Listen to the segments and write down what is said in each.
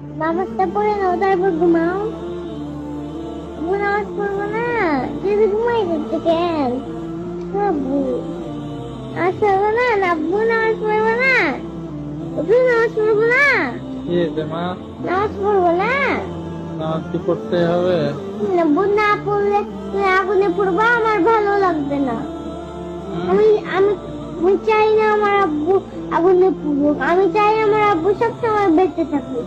নামাজটা পড়ে নাও তারপর ঘুমাও। আব্বু নামাজ পড়ব না যদি ঘুমাই করতে কেন আব্বু নামাজ পড়ব না আব্বু নামাজ পড়ব না? আব্বু নামাজ পড়ব না? মা? নামাজ পড়ব না? নামাজ কি পড়তে হবে? আব্বু না পড়লে আগুনে পড়ব আমার ভালো লাগবে না। আমি আমি আমি চাই না আমার আব্বু আগুনে পুড়ুক। আমি চাই আমার আব্বু সবসময় বেঁচে থাকুক।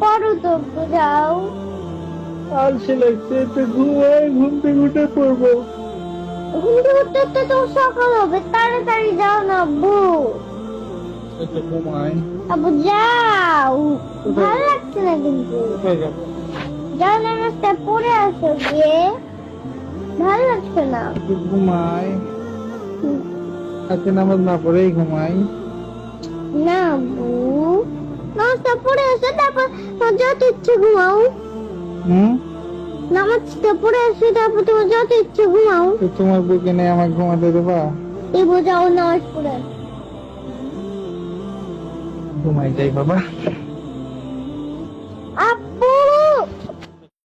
পড়ো তো যাও আলসে লাগছে একটু ঘুমাই ঘুম থেকে উঠে পড়ব। ঘুম থেকে উঠতে উঠতে তো সকাল হবে তাড়াতাড়ি যাও না আব্বু। আব্বু যাও। ভালো লাগছে না কিন্তু। যাও নামাজটা পড়ে আসো গিয়ে। ভালো লাগছে না। ঘুমাই আজকে নামাজ না পড়েই ঘুমাই না আব্বু। পড়ে তারপর যত ইচ্ছে ঘুমাও। হুম? নামাজটা পড়ে আসো তারপর তোমার যত ইচ্ছে ঘুমাও। তোমার বুকে নিয়ে আমাকে ঘুমাতে দেবা? এই বোঝাও নামাজ পড়ে ঘুমাই যাই বাবা।